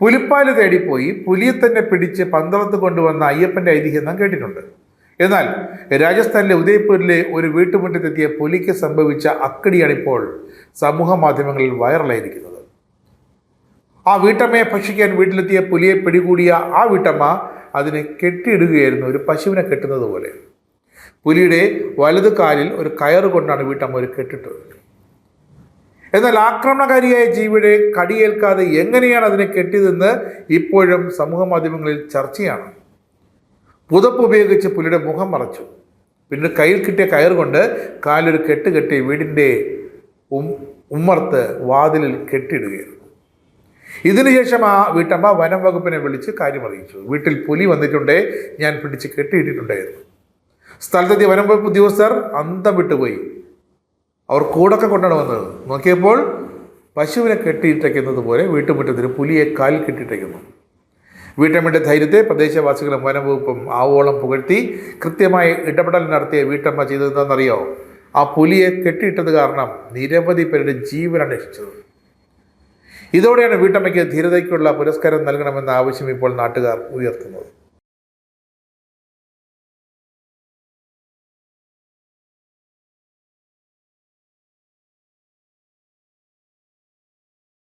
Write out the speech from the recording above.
പുലിപ്പാൽ തേടിപ്പോയി പുലിയെ തന്നെ പിടിച്ച് പന്തളത്ത് കൊണ്ടുവന്ന അയ്യപ്പന്റെ ഐതിഹ്യം നാം കേട്ടിട്ടുണ്ട്. എന്നാൽ രാജസ്ഥാനിലെ ഉദയ്പൂരിലെ ഒരു വീട്ടുമുറ്റത്തെത്തിയ പുലിക്ക് സംഭവിച്ച അക്കടിയാണിപ്പോൾ സമൂഹ മാധ്യമങ്ങളിൽ വൈറലായിരിക്കുന്നത്. ആ വീട്ടമ്മയെ ഭക്ഷിക്കാൻ വീട്ടിലെത്തിയ പുലിയെ പിടികൂടിയ ആ വീട്ടമ്മ അതിനെ കെട്ടിയിടുകയായിരുന്നു ഒരു പശുവിനെ കെട്ടുന്നത് പോലെ. പുലിയുടെ വലതു കാലിൽ ഒരു കയറ് കൊണ്ടാണ് വീട്ടമ്മ ഒരു കെട്ടിട്ടത്. എന്നാൽ ആക്രമണകാരിയായ ജീവിയുടെ കടിയേൽക്കാതെ എങ്ങനെയാണ് അതിനെ കെട്ടിയതെന്ന് ഇപ്പോഴും സമൂഹ മാധ്യമങ്ങളിൽ ചർച്ചയാണ്. പുതപ്പ് ഉപയോഗിച്ച് പുലിയുടെ മുഖം മറച്ചു. പിന്നെ കയ്യിൽ കിട്ടിയ കയർ കൊണ്ട് കാലൊരു കെട്ട് കെട്ടി വീടിന്റെ ഉമ്മർത്ത് വാതിലിൽ കെട്ടിയിടുകയായിരുന്നു. ഇതിനുശേഷം ആ വീട്ടമ്മ വനം വകുപ്പിനെ വിളിച്ച് കാര്യമറിയിച്ചു വീട്ടിൽ പുലി വന്നിട്ടുണ്ടേ ഞാൻ പിടിച്ച് കെട്ടിയിട്ടിട്ടുണ്ടായിരുന്നു. സ്ഥലത്തെത്തിയ വനം വകുപ്പ് ഉദ്യോഗസ്ഥർ അന്തം വിട്ടുപോയി. അവർ കൂടൊക്കെ കൊണ്ടാണ് വന്നത്. നോക്കിയപ്പോൾ പശുവിനെ കെട്ടിയിട്ടയ്ക്കുന്നത് പോലെ വീട്ടുമുറ്റത്തിന് പുലിയെ കാലിൽ കെട്ടിയിട്ടയ്ക്കുന്നു വീട്ടമ്മയുടെ ധൈര്യത്തെ പ്രദേശവാസികളും വനംവകുപ്പും ആവോളം പുകഴ്ത്തി കൃത്യമായ ഇടപെടൽ നടത്തിയ വീട്ടമ്മ ചെയ്തതെന്താണെന്നറിയോ ആ പുലിയെ കെട്ടിയിട്ടത് കാരണം നിരവധി പേരുടെ ജീവനാണ് രക്ഷിച്ചത്. ഇതോടെയാണ് വീട്ടമ്മയ്ക്ക് ധീരതയ്ക്കുള്ള പുരസ്കാരം നൽകണമെന്ന ആവശ്യം ഇപ്പോൾ നാട്ടുകാർ ഉയർത്തുന്നത്.